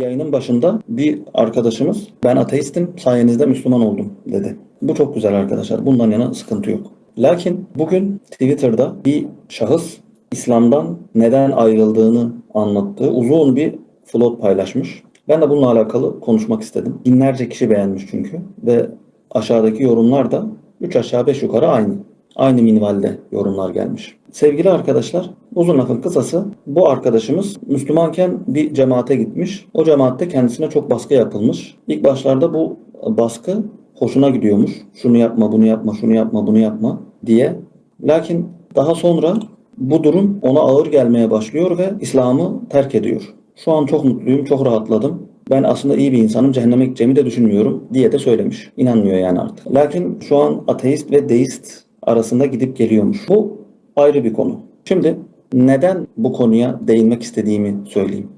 Yayının başında bir arkadaşımız ben ateistim sayenizde Müslüman oldum dedi. Bu çok güzel arkadaşlar. Bundan yana sıkıntı yok. Lakin bugün Twitter'da bir şahıs İslam'dan neden ayrıldığını anlattığı uzun bir float paylaşmış. Ben de bununla alakalı konuşmak istedim. Binlerce kişi beğenmiş çünkü ve aşağıdaki yorumlar da 3 aşağı 5 yukarı aynı. Aynı minvalde yorumlar gelmiş. Sevgili arkadaşlar, uzun lafın kısası bu arkadaşımız Müslümanken bir cemaate gitmiş. O cemaatte kendisine çok baskı yapılmış. İlk başlarda bu baskı hoşuna gidiyormuş. Şunu yapma, bunu yapma, şunu yapma, bunu yapma diye. Lakin daha sonra bu durum ona ağır gelmeye başlıyor ve İslam'ı terk ediyor. Şu an çok mutluyum, çok rahatladım. Ben aslında iyi bir insanım, cehenneme gideceğimi de düşünmüyorum diye de söylemiş. İnanmıyor yani artık. Lakin şu an ateist ve deist arasında gidip geliyormuş. Bu ayrı bir konu. Şimdi neden bu konuya değinmek istediğimi söyleyeyim.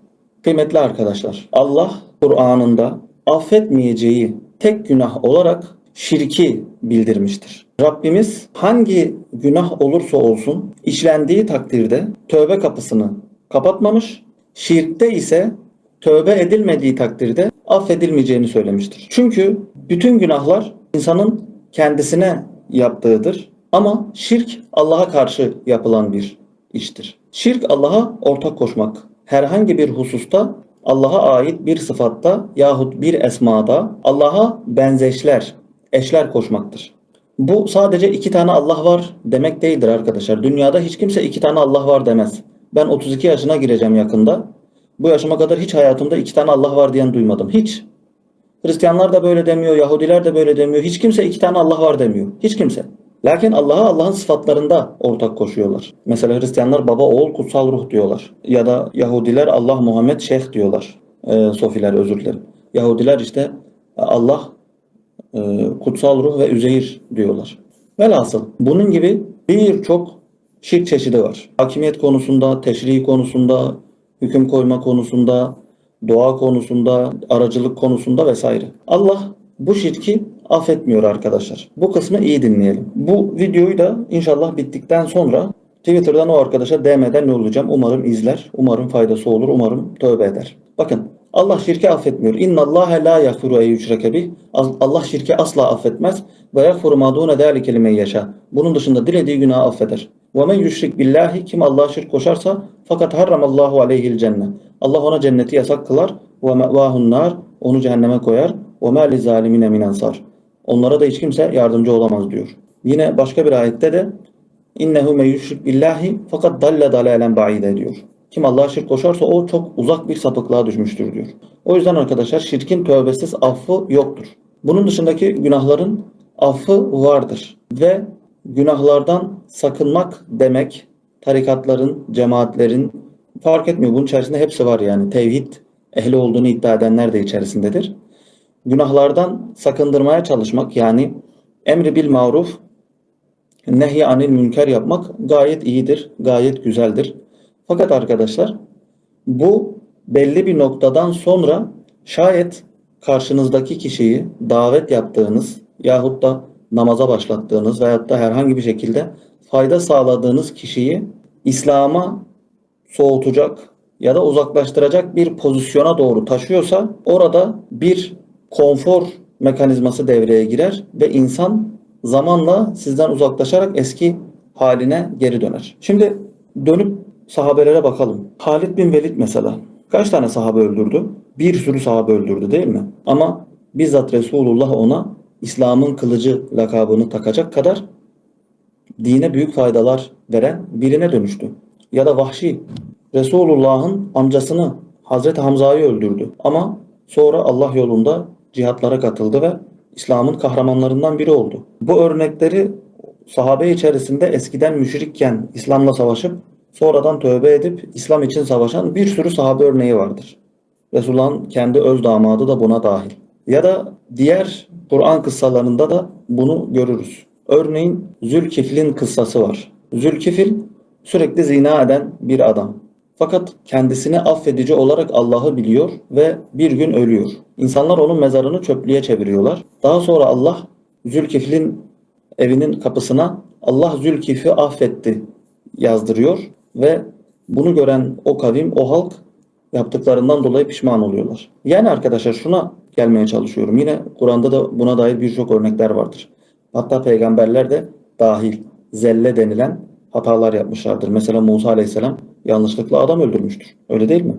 Kıymetli arkadaşlar, Allah Kur'an'ında affetmeyeceği tek günah olarak şirki bildirmiştir. Rabbimiz hangi günah olursa olsun işlendiği takdirde tövbe kapısını kapatmamış, şirkte ise tövbe edilmediği takdirde affedilmeyeceğini söylemiştir. Çünkü bütün günahlar insanın kendisine yaptığıdır. Ama şirk Allah'a karşı yapılan bir iştir. Şirk Allah'a ortak koşmak. Herhangi bir hususta Allah'a ait bir sıfatta yahut bir esmada Allah'a benzeşler, eşler koşmaktır. Bu sadece iki tane Allah var demek değildir arkadaşlar. Dünyada hiç kimse iki tane Allah var demez. Ben 32 yaşına gireceğim yakında. Bu yaşıma kadar hiç hayatımda iki tane Allah var diyen duymadım. Hiç. Hristiyanlar da böyle demiyor, Yahudiler de böyle demiyor. Hiç kimse iki tane Allah var demiyor. Hiç kimse. Lakin Allah'a Allah'ın sıfatlarında ortak koşuyorlar. Mesela Hristiyanlar baba, oğul, kutsal ruh diyorlar. Ya da Yahudiler Allah, Muhammed, Şeyh diyorlar. Ee, Sofiler özür dilerim. Yahudiler işte Allah, e, kutsal ruh ve Üzeyir diyorlar. Velhasıl bunun gibi birçok şirk çeşidi var. Hakimiyet konusunda, teşri konusunda, hüküm koyma konusunda, doğa konusunda, aracılık konusunda vesaire. Allah bu şirki affetmiyor arkadaşlar. Bu kısmı iyi dinleyelim. Bu videoyu da inşallah bittikten sonra Twitter'dan o arkadaşa DM'den ne olacağım? Umarım izler. Umarım faydası olur. Umarım tövbe eder. Bakın Allah şirki affetmiyor. İnna Allah la yaghfiru yushrake bih. Allah şirki asla affetmez ve yaghfiru ma dune zalike limen yasha. Bunun dışında dilediği günahı affeder. Ve men yushrik billahi kim Allah'a şirk koşarsa fakat harramallahu aleyhil cennet. Allah ona cenneti yasak kılar ve me'vahun nar onu cehenneme koyar. Ve ma li zalimine min ansar. Onlara da hiç kimse yardımcı olamaz diyor. Yine başka bir ayette de innehu me yushrik billahi fakat dalle dalalen ba'ide diyor. Kim Allah'a şirk koşarsa o çok uzak bir sapıklığa düşmüştür diyor. O yüzden arkadaşlar şirkin tövbesiz affı yoktur. Bunun dışındaki günahların affı vardır. Ve günahlardan sakınmak demek tarikatların, cemaatlerin fark etmiyor. Bunun içerisinde hepsi var yani. Tevhid ehli olduğunu iddia edenler de içerisindedir. Günahlardan sakındırmaya çalışmak yani emri bil maruf nehy anil münker yapmak gayet iyidir, gayet güzeldir. Fakat arkadaşlar bu belli bir noktadan sonra şayet karşınızdaki kişiyi davet yaptığınız yahut da namaza başlattığınız veyahut da herhangi bir şekilde fayda sağladığınız kişiyi İslam'a soğutacak ya da uzaklaştıracak bir pozisyona doğru taşıyorsa orada bir konfor mekanizması devreye girer ve insan zamanla sizden uzaklaşarak eski haline geri döner. Şimdi dönüp sahabelere bakalım. Halid bin Velid mesela kaç tane sahabe öldürdü? Bir sürü sahabe öldürdü değil mi? Ama bizzat Resulullah ona İslam'ın kılıcı lakabını takacak kadar dine büyük faydalar veren birine dönüştü. Ya da Vahşi Resulullah'ın amcasını Hazreti Hamza'yı öldürdü. Ama sonra Allah yolunda cihatlara katıldı ve İslam'ın kahramanlarından biri oldu. Bu örnekleri sahabe içerisinde eskiden müşrikken İslam'la savaşıp sonradan tövbe edip İslam için savaşan bir sürü sahabe örneği vardır. Resulullah'ın kendi öz damadı da buna dahil. Ya da diğer Kur'an kıssalarında da bunu görürüz. Örneğin Zülkifl'in kıssası var. Zülkifil sürekli zina eden bir adam. Fakat kendisini affedici olarak Allah'ı biliyor ve bir gün ölüyor. İnsanlar onun mezarını çöplüğe çeviriyorlar. Daha sonra Allah Zülkifl'in evinin kapısına Allah Zülkif'i affetti yazdırıyor ve bunu gören o kavim, o halk yaptıklarından dolayı pişman oluyorlar. Yani arkadaşlar şuna gelmeye çalışıyorum. Yine Kur'an'da da buna dair birçok örnekler vardır. Hatta peygamberler de dahil zelle denilen hatalar yapmışlardır. Mesela Musa aleyhisselam yanlışlıkla adam öldürmüştür. Öyle değil mi?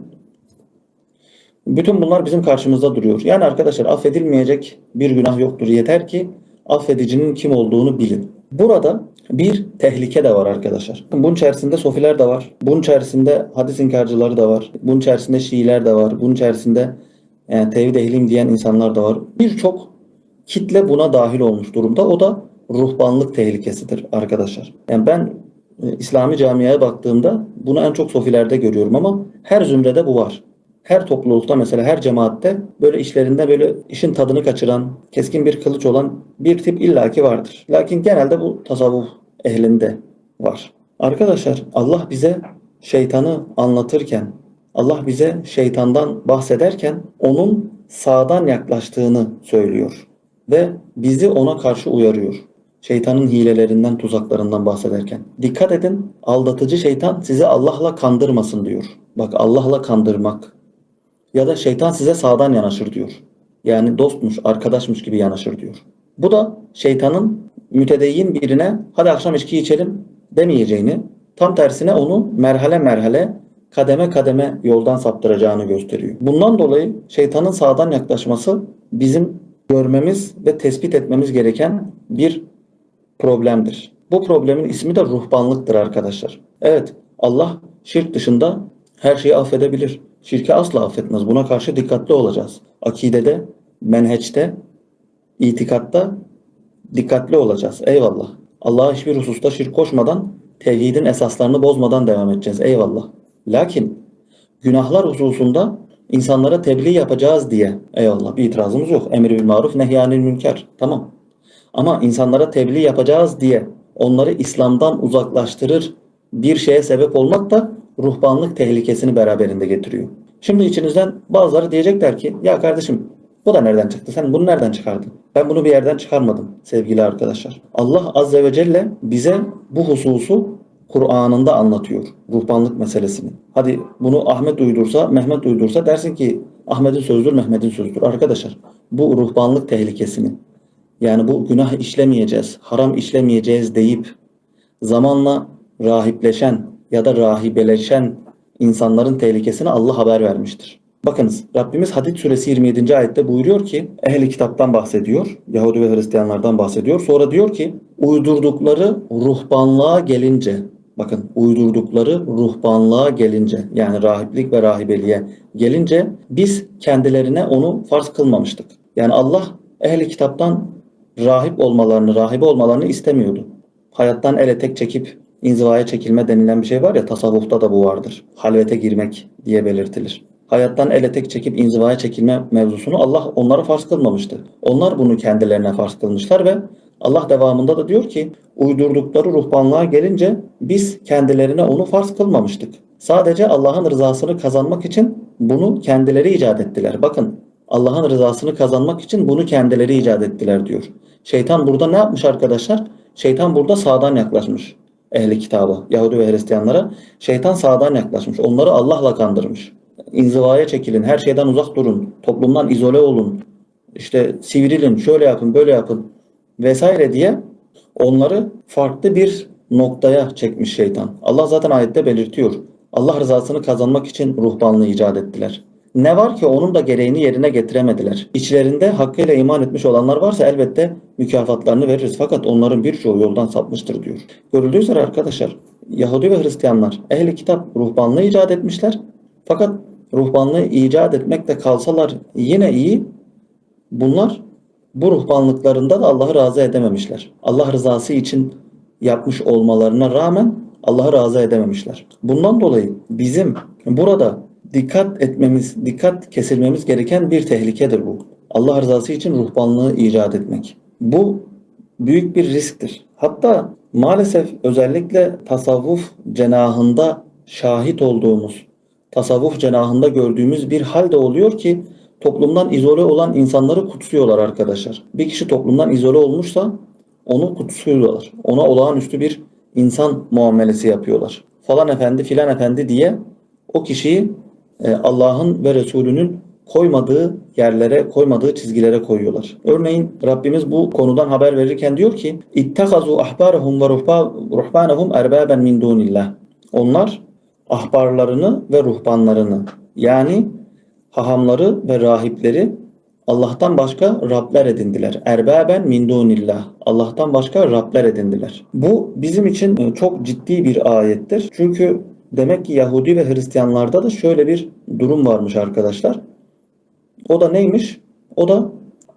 Bütün bunlar bizim karşımızda duruyor. Yani arkadaşlar affedilmeyecek bir günah yoktur. Yeter ki affedicinin kim olduğunu bilin. Burada bir tehlike de var arkadaşlar. Bunun içerisinde sofiler de var. Bunun içerisinde hadis inkarcıları da var. Bunun içerisinde Şiiler de var. Bunun içerisinde yani tevhid ehlim diyen insanlar da var. Birçok kitle buna dahil olmuş durumda. O da ruhbanlık tehlikesidir arkadaşlar. Yani ben e, İslami camiaya baktığımda bunu en çok sofilerde görüyorum ama her zümrede bu var. Her toplulukta mesela her cemaatte böyle işlerinde böyle işin tadını kaçıran, keskin bir kılıç olan bir tip illaki vardır. Lakin genelde bu tasavvuf ehlinde var. Arkadaşlar Allah bize şeytanı anlatırken, Allah bize şeytandan bahsederken onun sağdan yaklaştığını söylüyor ve bizi ona karşı uyarıyor. Şeytanın hilelerinden, tuzaklarından bahsederken. Dikkat edin, aldatıcı şeytan sizi Allah'la kandırmasın diyor. Bak Allah'la kandırmak. Ya da şeytan size sağdan yanaşır diyor. Yani dostmuş, arkadaşmış gibi yanaşır diyor. Bu da şeytanın mütedeyyin birine hadi akşam içki içelim demeyeceğini, tam tersine onu merhale merhale, kademe kademe yoldan saptıracağını gösteriyor. Bundan dolayı şeytanın sağdan yaklaşması bizim görmemiz ve tespit etmemiz gereken bir problemdir. Bu problemin ismi de ruhbanlıktır arkadaşlar. Evet Allah şirk dışında her şeyi affedebilir. Şirki asla affetmez. Buna karşı dikkatli olacağız. Akidede, menheçte, itikatta dikkatli olacağız. Eyvallah. Allah'a hiçbir hususta şirk koşmadan, tevhidin esaslarını bozmadan devam edeceğiz. Eyvallah. Lakin günahlar hususunda insanlara tebliğ yapacağız diye eyvallah bir itirazımız yok. Emir bil maruf nehyanil münker. Tamam. Ama insanlara tebliğ yapacağız diye onları İslam'dan uzaklaştırır bir şeye sebep olmak da ruhbanlık tehlikesini beraberinde getiriyor. Şimdi içinizden bazıları diyecekler ki ya kardeşim bu da nereden çıktı? Sen bunu nereden çıkardın? Ben bunu bir yerden çıkarmadım sevgili arkadaşlar. Allah Azze ve Celle bize bu hususu Kur'an'ında anlatıyor. Ruhbanlık meselesini. Hadi bunu Ahmet uydursa, Mehmet uydursa dersin ki Ahmet'in sözüdür, Mehmet'in sözüdür. Arkadaşlar bu ruhbanlık tehlikesini yani bu günah işlemeyeceğiz, haram işlemeyeceğiz deyip zamanla rahipleşen ya da rahibeleşen insanların tehlikesini Allah haber vermiştir. Bakınız Rabbimiz Hadid suresi 27. ayette buyuruyor ki ehli kitaptan bahsediyor. Yahudi ve Hristiyanlardan bahsediyor. Sonra diyor ki uydurdukları ruhbanlığa gelince bakın uydurdukları ruhbanlığa gelince yani rahiplik ve rahibeliğe gelince biz kendilerine onu farz kılmamıştık. Yani Allah ehli kitaptan rahip olmalarını, rahibe olmalarını istemiyordu. Hayattan ele tek çekip inzivaya çekilme denilen bir şey var ya tasavvufta da bu vardır. Halvete girmek diye belirtilir. Hayattan ele tek çekip inzivaya çekilme mevzusunu Allah onlara farz kılmamıştı. Onlar bunu kendilerine farz kılmışlar ve Allah devamında da diyor ki uydurdukları ruhbanlığa gelince biz kendilerine onu farz kılmamıştık. Sadece Allah'ın rızasını kazanmak için bunu kendileri icat ettiler. Bakın Allah'ın rızasını kazanmak için bunu kendileri icat ettiler diyor. Şeytan burada ne yapmış arkadaşlar? Şeytan burada sağdan yaklaşmış ehli kitabı, Yahudi ve Hristiyanlara. Şeytan sağdan yaklaşmış. Onları Allah'la kandırmış. İnzivaya çekilin, her şeyden uzak durun, toplumdan izole olun, işte sivrilin, şöyle yapın, böyle yapın vesaire diye onları farklı bir noktaya çekmiş şeytan. Allah zaten ayette belirtiyor. Allah rızasını kazanmak için ruhbanlığı icat ettiler. Ne var ki onun da gereğini yerine getiremediler. İçlerinde hakkıyla iman etmiş olanlar varsa elbette mükafatlarını veririz. Fakat onların birçoğu yoldan sapmıştır diyor. Görüldüğü üzere arkadaşlar Yahudi ve Hristiyanlar ehli kitap ruhbanlığı icat etmişler. Fakat ruhbanlığı icat etmekte kalsalar yine iyi. Bunlar bu ruhbanlıklarında da Allah'ı razı edememişler. Allah rızası için yapmış olmalarına rağmen Allah'ı razı edememişler. Bundan dolayı bizim burada dikkat etmemiz, dikkat kesilmemiz gereken bir tehlikedir bu. Allah rızası için ruhbanlığı icat etmek. Bu büyük bir risktir. Hatta maalesef özellikle tasavvuf cenahında şahit olduğumuz, tasavvuf cenahında gördüğümüz bir hal de oluyor ki toplumdan izole olan insanları kutsuyorlar arkadaşlar. Bir kişi toplumdan izole olmuşsa onu kutsuyorlar. Ona olağanüstü bir insan muamelesi yapıyorlar. Falan efendi filan efendi diye o kişiyi Allah'ın ve Resulünün koymadığı yerlere, koymadığı çizgilere koyuyorlar. Örneğin Rabbimiz bu konudan haber verirken diyor ki İttekazu ahbarahum ve ruhba- ruhbanahum erbaben min dunillah. Onlar ahbarlarını ve ruhbanlarını yani hahamları ve rahipleri Allah'tan başka Rabler edindiler. Erbaben min dunillah. Allah'tan başka Rabler edindiler. Bu bizim için e, çok ciddi bir ayettir. Çünkü demek ki Yahudi ve Hristiyanlarda da şöyle bir durum varmış arkadaşlar. O da neymiş? O da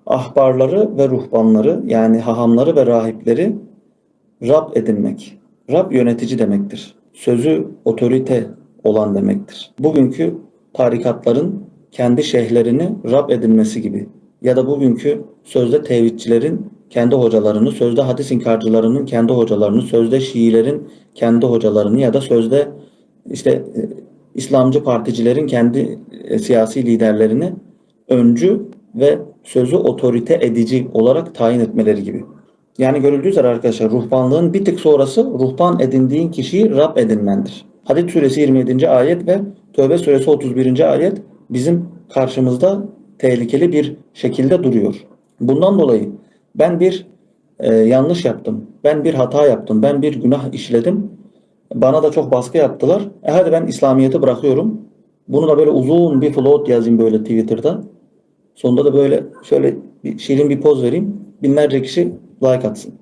ahbarları ve ruhbanları yani hahamları ve rahipleri Rab edinmek. Rab yönetici demektir. Sözü otorite olan demektir. Bugünkü tarikatların kendi şeyhlerini Rab edinmesi gibi ya da bugünkü sözde tevhidçilerin kendi hocalarını, sözde hadis inkarcılarının kendi hocalarını, sözde Şiilerin kendi hocalarını ya da sözde işte e, İslamcı particilerin kendi e, siyasi liderlerini öncü ve sözü otorite edici olarak tayin etmeleri gibi. Yani görüldüğü üzere arkadaşlar ruhbanlığın bir tık sonrası ruhban edindiğin kişiyi Rab edinmendir. Hadid suresi 27. ayet ve Tövbe suresi 31. ayet bizim karşımızda tehlikeli bir şekilde duruyor. Bundan dolayı ben bir e, yanlış yaptım, ben bir hata yaptım, ben bir günah işledim. Bana da çok baskı yaptılar. E hadi ben İslamiyet'i bırakıyorum. Bunu da böyle uzun bir float yazayım böyle Twitter'da. Sonunda da böyle şöyle bir şirin bir poz vereyim. Binlerce kişi like atsın.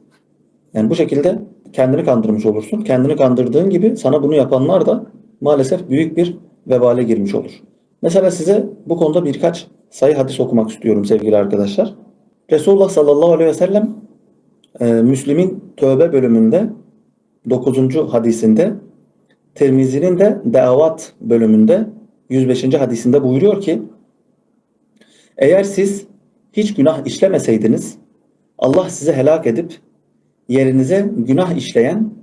Yani bu şekilde kendini kandırmış olursun. Kendini kandırdığın gibi sana bunu yapanlar da maalesef büyük bir vebale girmiş olur. Mesela size bu konuda birkaç sayı hadis okumak istiyorum sevgili arkadaşlar. Resulullah sallallahu aleyhi ve sellem e, Müslim'in tövbe bölümünde 9. hadisinde Tirmizi'nin de davat bölümünde 105. hadisinde buyuruyor ki eğer siz hiç günah işlemeseydiniz Allah sizi helak edip yerinize günah işleyen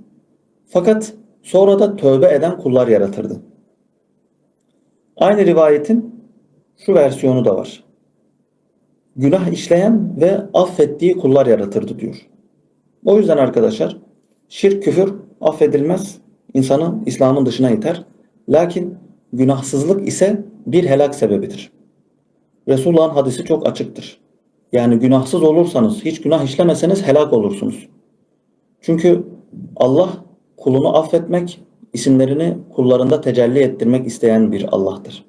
fakat sonra da tövbe eden kullar yaratırdı. Aynı rivayetin şu versiyonu da var. Günah işleyen ve affettiği kullar yaratırdı diyor. O yüzden arkadaşlar şirk küfür affedilmez. insanı İslam'ın dışına iter. Lakin günahsızlık ise bir helak sebebidir. Resulullah'ın hadisi çok açıktır. Yani günahsız olursanız, hiç günah işlemeseniz helak olursunuz. Çünkü Allah kulunu affetmek, isimlerini kullarında tecelli ettirmek isteyen bir Allah'tır.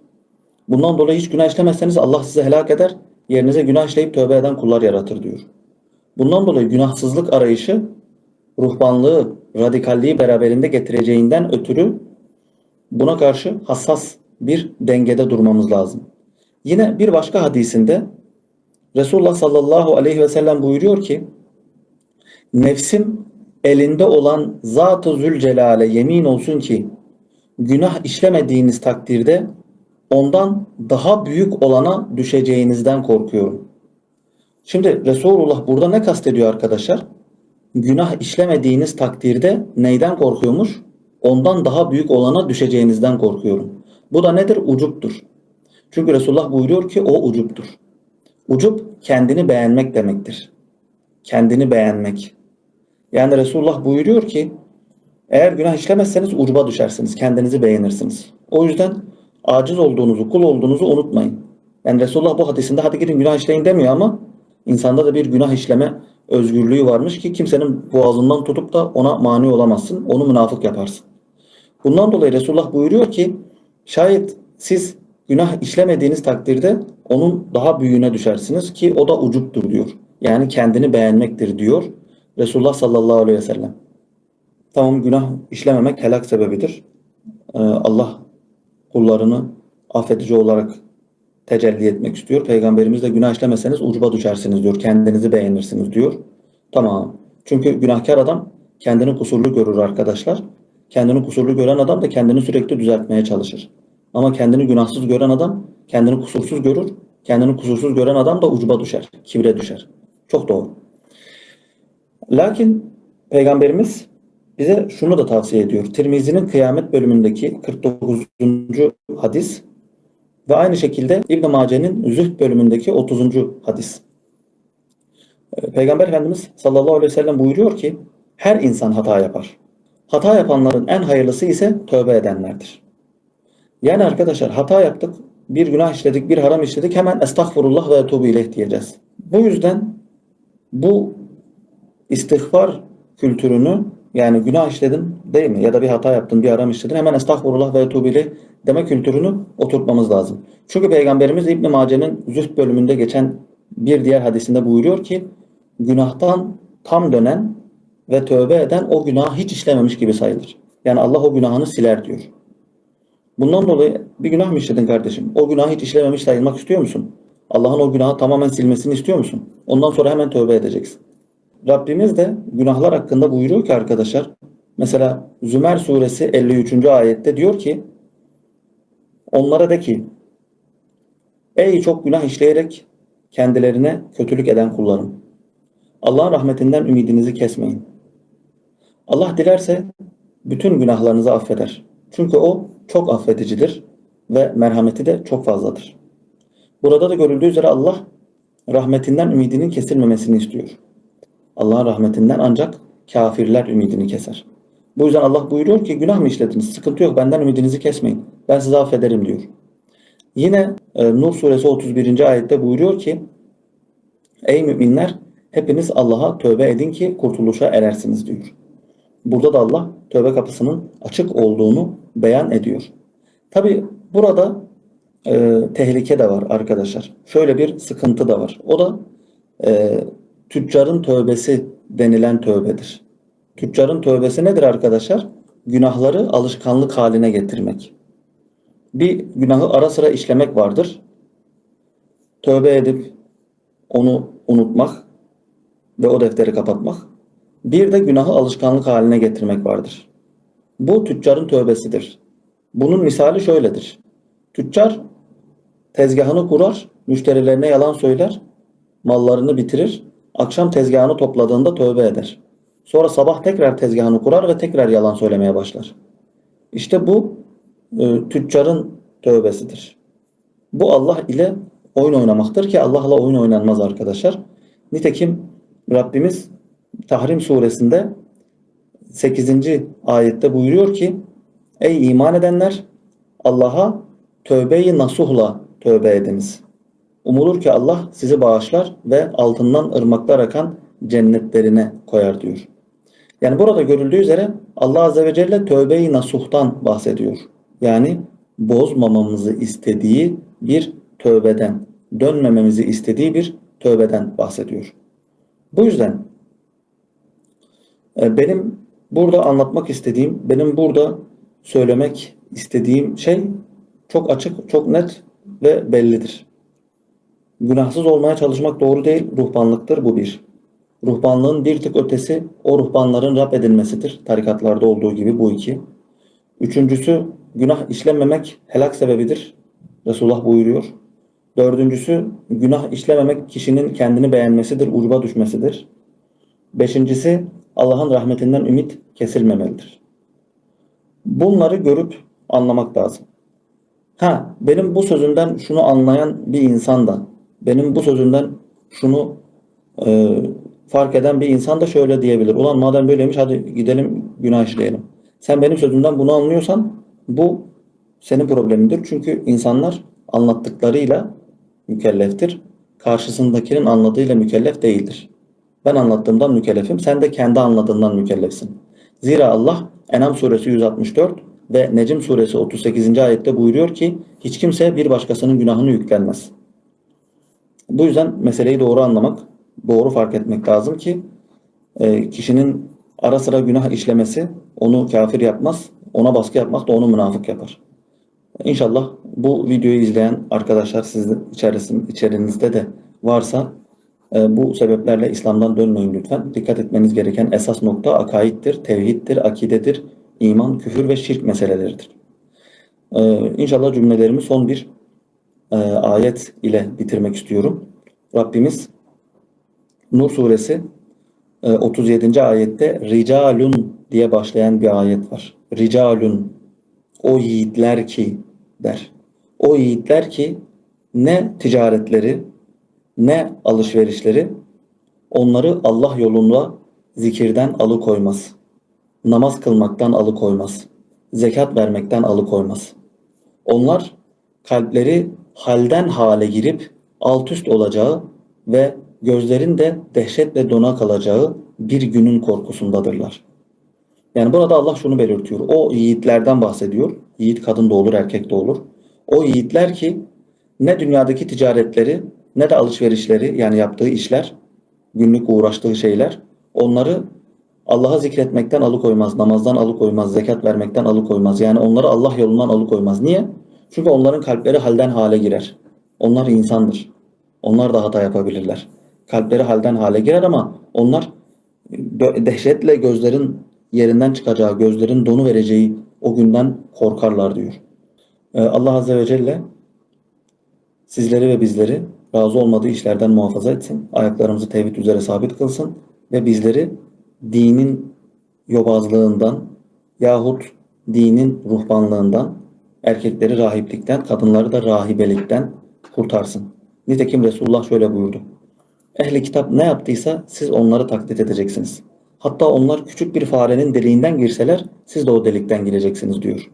Bundan dolayı hiç günah işlemezseniz Allah sizi helak eder, yerinize günah işleyip tövbe eden kullar yaratır diyor. Bundan dolayı günahsızlık arayışı ruhbanlığı, radikalliği beraberinde getireceğinden ötürü buna karşı hassas bir dengede durmamız lazım. Yine bir başka hadisinde Resulullah sallallahu aleyhi ve sellem buyuruyor ki nefsim elinde olan Zat-ı Zülcelal'e yemin olsun ki günah işlemediğiniz takdirde ondan daha büyük olana düşeceğinizden korkuyorum. Şimdi Resulullah burada ne kastediyor arkadaşlar? Günah işlemediğiniz takdirde neyden korkuyormuş? Ondan daha büyük olana düşeceğinizden korkuyorum. Bu da nedir? Ucuptur. Çünkü Resulullah buyuruyor ki o ucuptur. Ucup kendini beğenmek demektir. Kendini beğenmek. Yani Resulullah buyuruyor ki eğer günah işlemezseniz ucuba düşersiniz. Kendinizi beğenirsiniz. O yüzden aciz olduğunuzu, kul olduğunuzu unutmayın. Yani Resulullah bu hadisinde hadi gidin günah işleyin demiyor ama insanda da bir günah işleme özgürlüğü varmış ki kimsenin boğazından tutup da ona mani olamazsın. Onu münafık yaparsın. Bundan dolayı Resulullah buyuruyor ki şayet siz günah işlemediğiniz takdirde onun daha büyüğüne düşersiniz ki o da ucuptur diyor. Yani kendini beğenmektir diyor Resulullah sallallahu aleyhi ve sellem. Tamam günah işlememek helak sebebidir. Ee, Allah kullarını affedici olarak tecelli etmek istiyor. Peygamberimiz de günah işlemeseniz ucuba düşersiniz diyor. Kendinizi beğenirsiniz diyor. Tamam. Çünkü günahkar adam kendini kusurlu görür arkadaşlar. Kendini kusurlu gören adam da kendini sürekli düzeltmeye çalışır. Ama kendini günahsız gören adam kendini kusursuz görür. Kendini kusursuz gören adam da ucuba düşer. Kibre düşer. Çok doğru. Lakin Peygamberimiz bize şunu da tavsiye ediyor. Tirmizi'nin kıyamet bölümündeki 49. hadis ve aynı şekilde İbn Mace'nin Zühd bölümündeki 30. hadis. Peygamber Efendimiz sallallahu aleyhi ve sellem buyuruyor ki her insan hata yapar. Hata yapanların en hayırlısı ise tövbe edenlerdir. Yani arkadaşlar hata yaptık, bir günah işledik, bir haram işledik hemen estağfurullah ve etubu ileyh diyeceğiz. Bu yüzden bu istiğfar kültürünü yani günah işledin değil mi? Ya da bir hata yaptın, bir haram işledin hemen estağfurullah ve etubu ileyh deme kültürünü oturtmamız lazım. Çünkü Peygamberimiz İbn Mace'nin Zühd bölümünde geçen bir diğer hadisinde buyuruyor ki günahtan tam dönen ve tövbe eden o günahı hiç işlememiş gibi sayılır. Yani Allah o günahını siler diyor. Bundan dolayı bir günah mı işledin kardeşim? O günahı hiç işlememiş sayılmak istiyor musun? Allah'ın o günahı tamamen silmesini istiyor musun? Ondan sonra hemen tövbe edeceksin. Rabbimiz de günahlar hakkında buyuruyor ki arkadaşlar. Mesela Zümer suresi 53. ayette diyor ki onlara de ki ey çok günah işleyerek kendilerine kötülük eden kullarım. Allah'ın rahmetinden ümidinizi kesmeyin. Allah dilerse bütün günahlarınızı affeder. Çünkü o çok affedicidir ve merhameti de çok fazladır. Burada da görüldüğü üzere Allah rahmetinden ümidinin kesilmemesini istiyor. Allah'ın rahmetinden ancak kafirler ümidini keser. Bu yüzden Allah buyuruyor ki günah mı işlediniz? Sıkıntı yok benden ümidinizi kesmeyin. Ben sizi affederim diyor. Yine e, Nur suresi 31. ayette buyuruyor ki Ey müminler hepiniz Allah'a tövbe edin ki kurtuluşa erersiniz diyor. Burada da Allah tövbe kapısının açık olduğunu beyan ediyor. Tabi burada e, tehlike de var arkadaşlar. Şöyle bir sıkıntı da var. O da e, tüccarın tövbesi denilen tövbedir. Tüccarın tövbesi nedir arkadaşlar? Günahları alışkanlık haline getirmek. Bir günahı ara sıra işlemek vardır. Tövbe edip onu unutmak ve o defteri kapatmak. Bir de günahı alışkanlık haline getirmek vardır. Bu tüccarın tövbesidir. Bunun misali şöyledir. Tüccar tezgahını kurar, müşterilerine yalan söyler, mallarını bitirir, akşam tezgahını topladığında tövbe eder. Sonra sabah tekrar tezgahını kurar ve tekrar yalan söylemeye başlar. İşte bu e, tüccarın tövbesidir. Bu Allah ile oyun oynamaktır ki Allah'la oyun oynanmaz arkadaşlar. Nitekim Rabbimiz Tahrim suresinde 8. ayette buyuruyor ki Ey iman edenler Allah'a tövbeyi nasuhla tövbe ediniz. Umulur ki Allah sizi bağışlar ve altından ırmaklar akan cennetlerine koyar diyor. Yani burada görüldüğü üzere Allah Azze ve Celle tövbeyi nasuhtan bahsediyor. Yani bozmamamızı istediği bir tövbeden, dönmememizi istediği bir tövbeden bahsediyor. Bu yüzden e, benim burada anlatmak istediğim, benim burada söylemek istediğim şey çok açık, çok net ve bellidir. Günahsız olmaya çalışmak doğru değil, ruhbanlıktır bu bir. Ruhbanlığın bir tık ötesi o ruhbanların Rab edilmesidir. Tarikatlarda olduğu gibi bu iki. Üçüncüsü günah işlememek helak sebebidir. Resulullah buyuruyor. Dördüncüsü günah işlememek kişinin kendini beğenmesidir, ucuba düşmesidir. Beşincisi Allah'ın rahmetinden ümit kesilmemelidir. Bunları görüp anlamak lazım. Ha benim bu sözümden şunu anlayan bir insan da benim bu sözümden şunu e, fark eden bir insan da şöyle diyebilir. Ulan madem böyleymiş hadi gidelim günah işleyelim. Sen benim sözümden bunu anlıyorsan bu senin problemindir. Çünkü insanlar anlattıklarıyla mükelleftir. Karşısındakinin anladığıyla mükellef değildir. Ben anlattığımdan mükellefim. Sen de kendi anladığından mükellefsin. Zira Allah Enam suresi 164 ve Necim suresi 38. ayette buyuruyor ki hiç kimse bir başkasının günahını yüklenmez. Bu yüzden meseleyi doğru anlamak, doğru fark etmek lazım ki e, kişinin ara sıra günah işlemesi onu kafir yapmaz, ona baskı yapmak da onu münafık yapar. İnşallah bu videoyu izleyen arkadaşlar sizin içerinizde de varsa e, bu sebeplerle İslam'dan dönmeyin lütfen. Dikkat etmeniz gereken esas nokta akaittir, tevhiddir, akidedir, iman, küfür ve şirk meseleleridir. E, inşallah cümlelerimi son bir e, ayet ile bitirmek istiyorum. Rabbimiz Nur suresi 37. ayette Ricalun diye başlayan bir ayet var. Ricalun o yiğitler ki der. O yiğitler ki ne ticaretleri ne alışverişleri onları Allah yolunda zikirden alıkoymaz. Namaz kılmaktan alıkoymaz. Zekat vermekten alıkoymaz. Onlar kalpleri halden hale girip alt üst olacağı ve gözlerin de dehşetle dona kalacağı bir günün korkusundadırlar. Yani burada Allah şunu belirtiyor. O yiğitlerden bahsediyor. Yiğit kadın da olur, erkek de olur. O yiğitler ki ne dünyadaki ticaretleri ne de alışverişleri yani yaptığı işler, günlük uğraştığı şeyler onları Allah'a zikretmekten alıkoymaz, namazdan alıkoymaz, zekat vermekten alıkoymaz. Yani onları Allah yolundan alıkoymaz. Niye? Çünkü onların kalpleri halden hale girer. Onlar insandır. Onlar da hata yapabilirler. Kalpleri halden hale girer ama onlar dö- dehşetle gözlerin yerinden çıkacağı, gözlerin donu vereceği o günden korkarlar diyor. Ee, Allah Azze ve Celle sizleri ve bizleri razı olmadığı işlerden muhafaza etsin. Ayaklarımızı tevhid üzere sabit kılsın ve bizleri dinin yobazlığından yahut dinin ruhbanlığından, erkekleri rahiplikten, kadınları da rahibelikten kurtarsın. Nitekim Resulullah şöyle buyurdu. Ehli kitap ne yaptıysa siz onları taklit edeceksiniz. Hatta onlar küçük bir farenin deliğinden girseler siz de o delikten gireceksiniz diyor.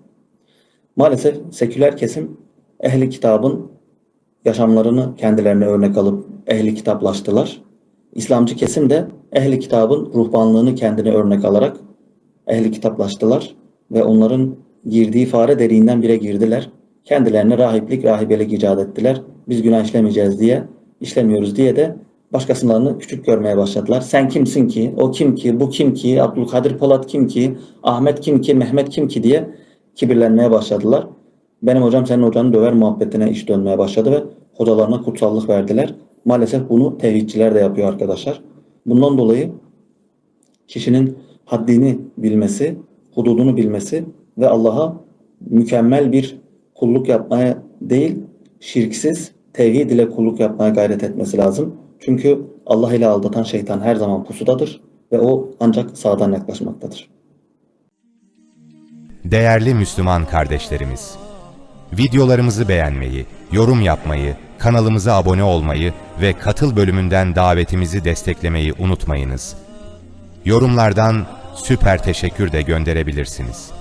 Maalesef seküler kesim ehli kitabın yaşamlarını kendilerine örnek alıp ehli kitaplaştılar. İslamcı kesim de ehli kitabın ruhbanlığını kendine örnek alarak ehli kitaplaştılar ve onların girdiği fare deliğinden bire girdiler. Kendilerine rahiplik, rahibelik icat ettiler. Biz günah işlemeyeceğiz diye, işlemiyoruz diye de başkasılarını küçük görmeye başladılar. Sen kimsin ki, o kim ki, bu kim ki, Abdülkadir Polat kim ki, Ahmet kim ki, Mehmet kim ki diye kibirlenmeye başladılar. Benim hocam senin hocanı döver muhabbetine iş dönmeye başladı ve hocalarına kutsallık verdiler. Maalesef bunu tevhidçiler de yapıyor arkadaşlar. Bundan dolayı kişinin haddini bilmesi, hududunu bilmesi ve Allah'a mükemmel bir kulluk yapmaya değil, şirksiz tevhid ile kulluk yapmaya gayret etmesi lazım. Çünkü Allah ile aldatan şeytan her zaman pusudadır ve o ancak sağdan yaklaşmaktadır. Değerli Müslüman kardeşlerimiz, videolarımızı beğenmeyi, yorum yapmayı, kanalımıza abone olmayı ve katıl bölümünden davetimizi desteklemeyi unutmayınız. Yorumlardan süper teşekkür de gönderebilirsiniz.